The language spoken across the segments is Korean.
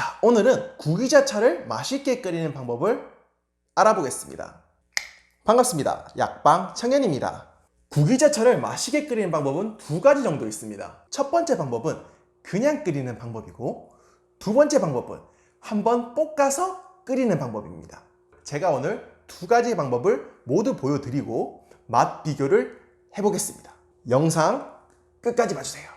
자, 오늘은 구기자차를 맛있게 끓이는 방법을 알아보겠습니다. 반갑습니다. 약방 청년입니다. 구기자차를 맛있게 끓이는 방법은 두 가지 정도 있습니다. 첫 번째 방법은 그냥 끓이는 방법이고 두 번째 방법은 한번 볶아서 끓이는 방법입니다. 제가 오늘 두 가지 방법을 모두 보여드리고 맛 비교를 해보겠습니다. 영상 끝까지 봐주세요.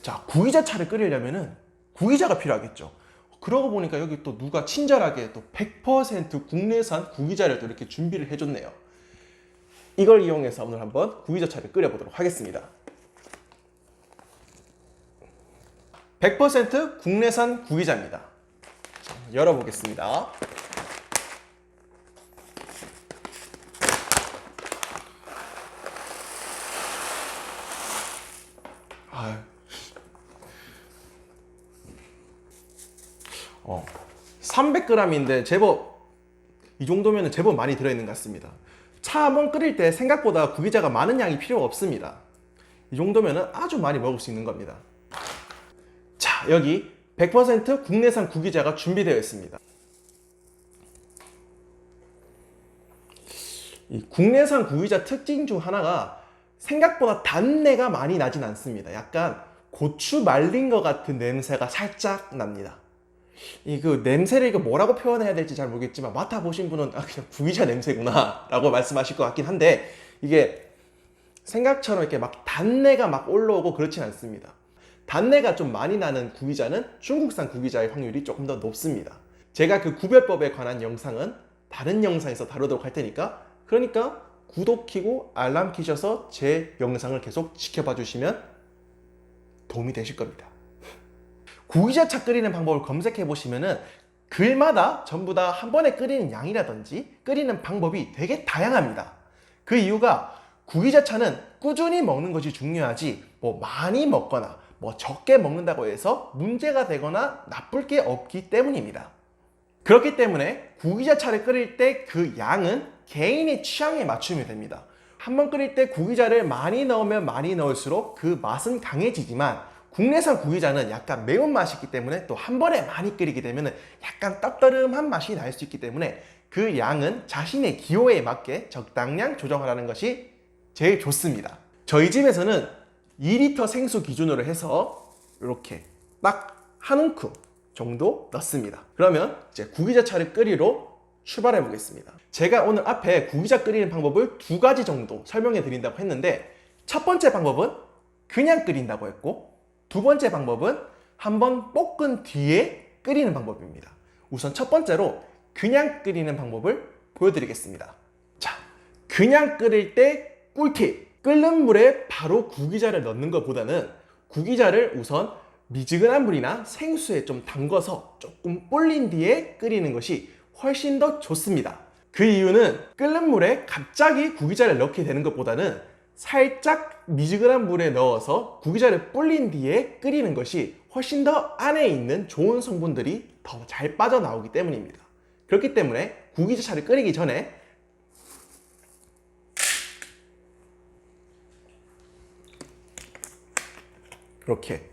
자, 구기자차를 끓이려면은 구기자가 필요하겠죠. 그러고 보니까 여기 또 누가 친절하게 또 100% 국내산 구기자를 또 이렇게 준비를 해줬네요. 이걸 이용해서 오늘 한번 구기자 차를 끓여보도록 하겠습니다. 100% 국내산 구기자입니다. 자, 열어보겠습니다. 아유. 어, 300g인데 제법 이 정도면 제법 많이 들어있는 것 같습니다. 차 한번 끓일 때 생각보다 구기자가 많은 양이 필요 없습니다. 이 정도면 아주 많이 먹을 수 있는 겁니다. 자, 여기 100% 국내산 구기자가 준비되어 있습니다. 이 국내산 구기자 특징 중 하나가 생각보다 단내가 많이 나진 않습니다. 약간 고추 말린 것 같은 냄새가 살짝 납니다. 이 그 냄새를 이거 뭐라고 표현해야 될지 잘 모르겠지만 맡아보신 분은 아 그냥 구기자 냄새구나 라고 말씀하실 것 같긴 한데 이게 생각처럼 이렇게 막 단내가 막 올라오고 그렇진 않습니다. 단내가 좀 많이 나는 구기자는 중국산 구기자의 확률이 조금 더 높습니다. 제가 그 구별법에 관한 영상은 다른 영상에서 다루도록 할 테니까 그러니까 구독 키고 알람 키셔서 제 영상을 계속 지켜봐 주시면 도움이 되실 겁니다. 구기자차 끓이는 방법을 검색해 보시면은 글마다 전부 다 한 번에 끓이는 양이라든지 끓이는 방법이 되게 다양합니다. 그 이유가 구기자차는 꾸준히 먹는 것이 중요하지 뭐 많이 먹거나 뭐 적게 먹는다고 해서 문제가 되거나 나쁠 게 없기 때문입니다. 그렇기 때문에 구기자차를 끓일 때 그 양은 개인의 취향에 맞추면 됩니다. 한 번 끓일 때 구기자를 많이 넣으면 많이 넣을수록 그 맛은 강해지지만 국내산 구기자는 약간 매운맛이 있기 때문에 또 한 번에 많이 끓이게 되면 약간 떡떠름한 맛이 날 수 있기 때문에 그 양은 자신의 기호에 맞게 적당량 조정하라는 것이 제일 좋습니다. 저희 집에서는 2리터 생수 기준으로 해서 이렇게 딱 한 움큼 정도 넣습니다. 그러면 이제 구기자차를 끓이러 출발해 보겠습니다. 제가 오늘 앞에 구기자 끓이는 방법을 두 가지 정도 설명해 드린다고 했는데 첫 번째 방법은 그냥 끓인다고 했고 두 번째 방법은 한번 볶은 뒤에 끓이는 방법입니다. 우선 첫 번째로 그냥 끓이는 방법을 보여드리겠습니다. 자, 그냥 끓일 때 꿀팁! 끓는 물에 바로 구기자를 넣는 것보다는 구기자를 우선 미지근한 물이나 생수에 좀 담궈서 조금 불린 뒤에 끓이는 것이 훨씬 더 좋습니다. 그 이유는 끓는 물에 갑자기 구기자를 넣게 되는 것보다는 살짝 미지근한 물에 넣어서 구기자를 불린 뒤에 끓이는 것이 훨씬 더 안에 있는 좋은 성분들이 더 잘 빠져나오기 때문입니다. 그렇기 때문에 구기자차를 끓이기 전에 이렇게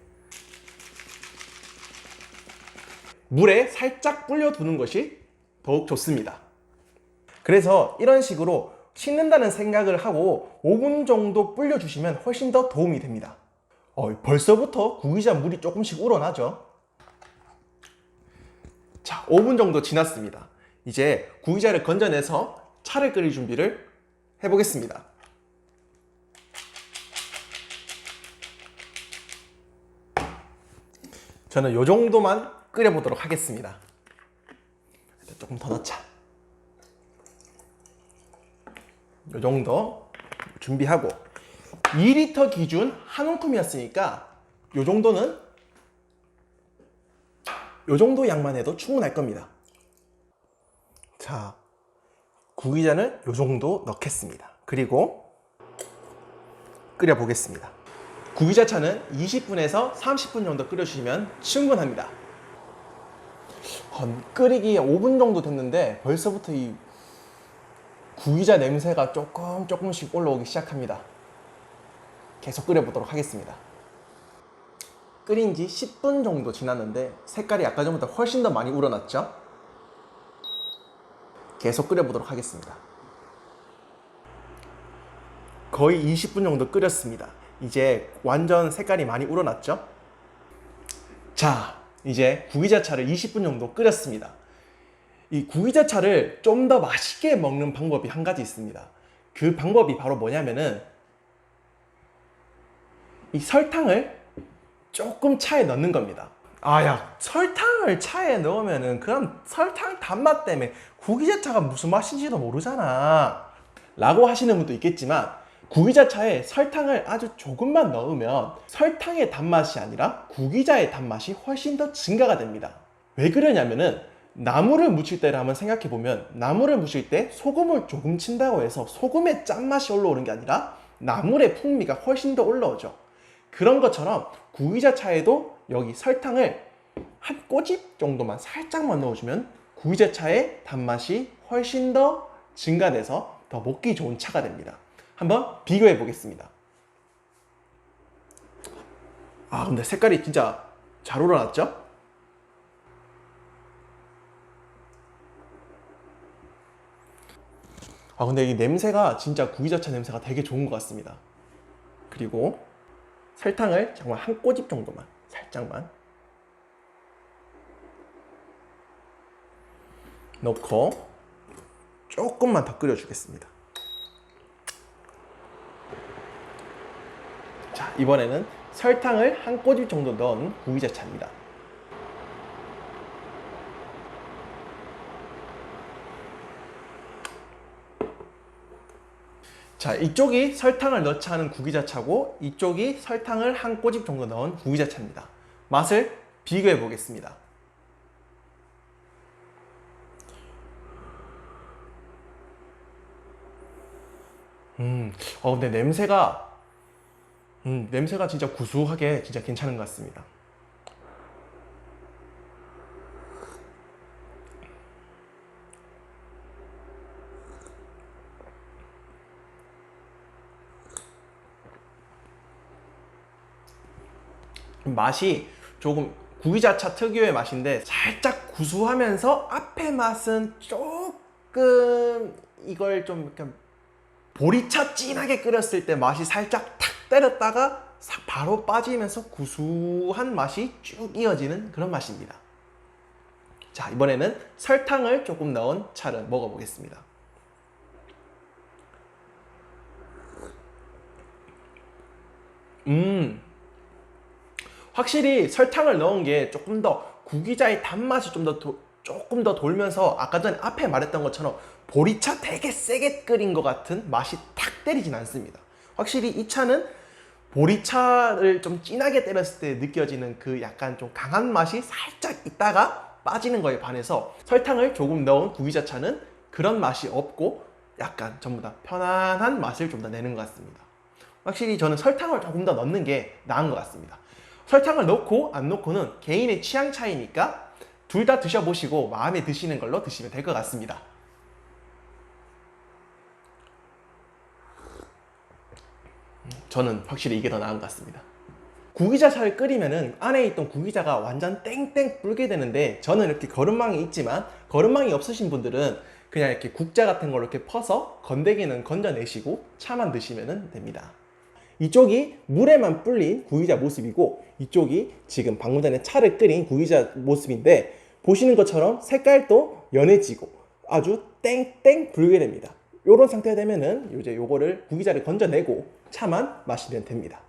물에 살짝 불려두는 것이 더욱 좋습니다. 그래서 이런 식으로 식는다는 생각을 하고 5분 정도 불려주시면 훨씬 더 도움이 됩니다. 어, 벌써부터 구기자 물이 조금씩 우러나죠. 자, 5분 정도 지났습니다. 이제 구기자를 건져내서 차를 끓일 준비를 해보겠습니다. 저는 이 정도만 끓여보도록 하겠습니다. 조금 더 넣자. 이 정도 준비하고 2리터 기준 한 움큼이었으니까 이 정도는 이 정도 양만 해도 충분할 겁니다. 자, 구기자는 이 정도 넣겠습니다. 그리고 끓여 보겠습니다. 구기자차는 20분에서 30분 정도 끓여주시면 충분합니다. 한 끓이기 5분 정도 됐는데 벌써부터 이 구기자 냄새가 조금 조금씩 올라오기 시작합니다. 계속 끓여보도록 하겠습니다. 끓인 지 10분 정도 지났는데 색깔이 아까 전보다 훨씬 더 많이 우러났죠? 계속 끓여보도록 하겠습니다. 거의 20분 정도 끓였습니다. 이제 완전 색깔이 많이 우러났죠? 자, 이제 구기자차를 20분 정도 끓였습니다. 이 구기자차를 좀 더 맛있게 먹는 방법이 한 가지 있습니다. 그 방법이 바로 뭐냐면은 이 설탕을 조금 차에 넣는 겁니다. 아, 야, 설탕을 차에 넣으면은 그럼 설탕 단맛 때문에 구기자차가 무슨 맛인지도 모르잖아. 라고 하시는 분도 있겠지만 구기자차에 설탕을 아주 조금만 넣으면 설탕의 단맛이 아니라 구기자의 단맛이 훨씬 더 증가가 됩니다. 왜 그러냐면은 나물을 무칠 때를 한번 생각해 보면 나물을 무칠 때 소금을 조금 친다고 해서 소금의 짠맛이 올라오는 게 아니라 나물의 풍미가 훨씬 더 올라오죠. 그런 것처럼 구기자차에도 여기 설탕을 한 꼬집 정도만 살짝만 넣어주면 구기자차의 단맛이 훨씬 더 증가돼서 더 먹기 좋은 차가 됩니다. 한번 비교해 보겠습니다. 아, 근데 색깔이 진짜 잘 우러났죠? 아, 근데 이 냄새가 진짜 구기자차 냄새가 되게 좋은 것 같습니다. 그리고 설탕을 정말 한 꼬집 정도만, 살짝만 넣고 조금만 더 끓여주겠습니다. 자, 이번에는 설탕을 한 꼬집 정도 넣은 구기자차입니다. 자, 이쪽이 설탕을 넣지 않은 구기자차고 이쪽이 설탕을 한 꼬집 정도 넣은 구기자차입니다. 맛을 비교해 보겠습니다. 음, 어, 근데 냄새가, 음, 냄새가 진짜 구수하게 진짜 괜찮은 것 같습니다. 맛이 조금 구기자차 특유의 맛인데 살짝 구수하면서 앞에 맛은 조금 이걸 좀 약간 보리차 진하게 끓였을 때 맛이 살짝 탁 때렸다가 싹 바로 빠지면서 구수한 맛이 쭉 이어지는 그런 맛입니다. 자, 이번에는 설탕을 조금 넣은 차를 먹어보겠습니다. 음, 확실히 설탕을 넣은 게 조금 더 구기자의 단맛이 좀 더 조금 더 돌면서 아까 전에 앞에 말했던 것처럼 보리차 되게 세게 끓인 것 같은 맛이 탁 때리진 않습니다. 확실히 이 차는 보리차를 좀 진하게 때렸을 때 느껴지는 그 약간 좀 강한 맛이 살짝 있다가 빠지는 거에 반해서 설탕을 조금 넣은 구기자 차는 그런 맛이 없고 약간 전부 다 편안한 맛을 좀 더 내는 것 같습니다. 확실히 저는 설탕을 조금 더 넣는 게 나은 것 같습니다. 설탕을 넣고 안 넣고는 개인의 취향 차이니까 둘 다 드셔보시고 마음에 드시는 걸로 드시면 될 것 같습니다. 저는 확실히 이게 더 나은 것 같습니다. 구기자차를 끓이면은 안에 있던 구기자가 완전 땡땡 불게 되는데 저는 이렇게 거름망이 있지만 거름망이 없으신 분들은 그냥 이렇게 국자 같은 걸로 이렇게 퍼서 건더기는 건져내시고 차만 드시면 됩니다. 이쪽이 물에만 불린 구기자 모습이고 이쪽이 지금 방금 전에 차를 끓인 구기자 모습인데 보시는 것처럼 색깔도 연해지고 아주 땡땡 불게 됩니다. 이런 상태가 되면은 이제 요거를 구기자를 건져내고 차만 마시면 됩니다.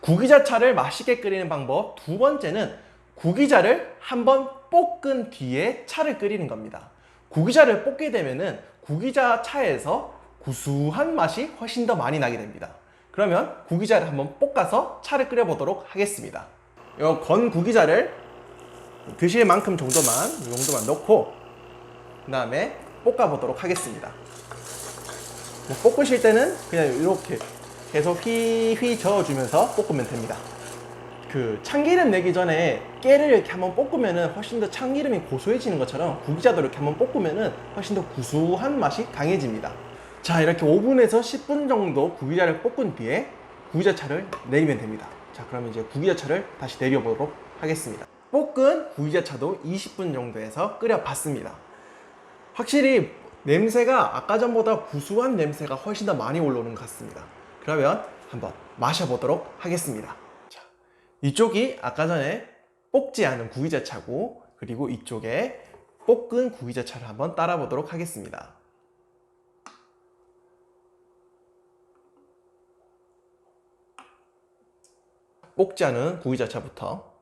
구기자 차를 맛있게 끓이는 방법 두 번째는 구기자를 한번 볶은 뒤에 차를 끓이는 겁니다. 구기자를 볶게 되면은 구기자 차에서 구수한 맛이 훨씬 더 많이 나게 됩니다. 그러면 구기자를 한번 볶아서 차를 끓여보도록 하겠습니다. 요건 구기자를 드실 만큼 정도만 이 정도만 넣고 그 다음에 볶아보도록 하겠습니다. 뭐 볶으실 때는 그냥 이렇게 계속 휘휘 저어주면서 볶으면 됩니다. 그 참기름 내기 전에 깨를 이렇게 한번 볶으면은 훨씬 더 참기름이 고소해지는 것처럼 구기자도 이렇게 한번 볶으면은 훨씬 더 구수한 맛이 강해집니다. 자 이렇게 5분에서 10분 정도 구기자를 볶은 뒤에 구기자차를 내리면 됩니다. 자, 그럼 이제 구기자차를 다시 내려보도록 하겠습니다. 볶은 구기자차도 20분 정도에서 끓여봤습니다. 확실히 냄새가 아까 전보다 구수한 냄새가 훨씬 더 많이 올라오는 것 같습니다. 그러면 한번 마셔보도록 하겠습니다. 자, 이쪽이 아까 전에 볶지 않은 구기자차고 그리고 이쪽에 볶은 구기자차를 한번 따라 보도록 하겠습니다. 볶지 않은 구기자차부터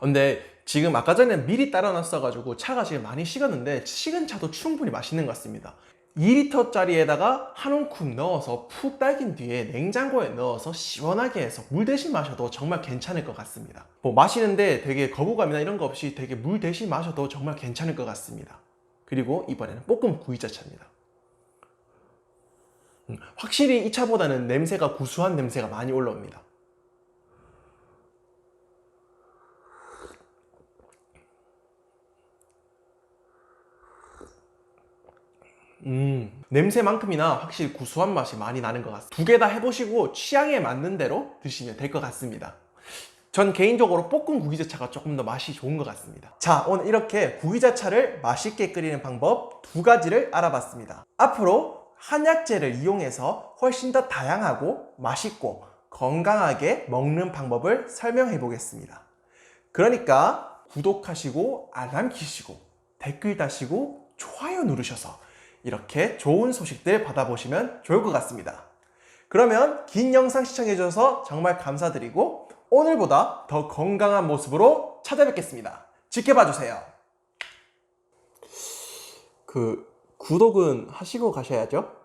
근데 지금 아까 전에 미리 따라놨어가지고 차가 지금 많이 식었는데 식은 차도 충분히 맛있는 것 같습니다. 2리터짜리에다가 한 움큼 넣어서 푹 딸긴 뒤에 냉장고에 넣어서 시원하게 해서 물 대신 마셔도 정말 괜찮을 것 같습니다. 뭐 마시는데 되게 거부감이나 이런 거 없이 되게 물 대신 마셔도 정말 괜찮을 것 같습니다. 그리고 이번에는 볶음 구이자차입니다. 음, 확실히 이 차보다는 냄새가 구수한 냄새가 많이 올라옵니다. 음, 냄새만큼이나 확실히 구수한 맛이 많이 나는 것 같습니다. 두 개 다 해보시고 취향에 맞는 대로 드시면 될 것 같습니다. 전 개인적으로 볶은 구기자차가 조금 더 맛이 좋은 것 같습니다. 자, 오늘 이렇게 구기자차를 맛있게 끓이는 방법 두 가지를 알아봤습니다. 앞으로 한약재를 이용해서 훨씬 더 다양하고 맛있고 건강하게 먹는 방법을 설명해 보겠습니다. 그러니까 구독하시고 알람 키시고 댓글 다시고 좋아요 누르셔서 이렇게 좋은 소식들 받아보시면 좋을 것 같습니다. 그러면 긴 영상 시청해주셔서 정말 감사드리고 오늘보다 더 건강한 모습으로 찾아뵙겠습니다. 지켜봐주세요. 그 구독은 하시고 가셔야죠.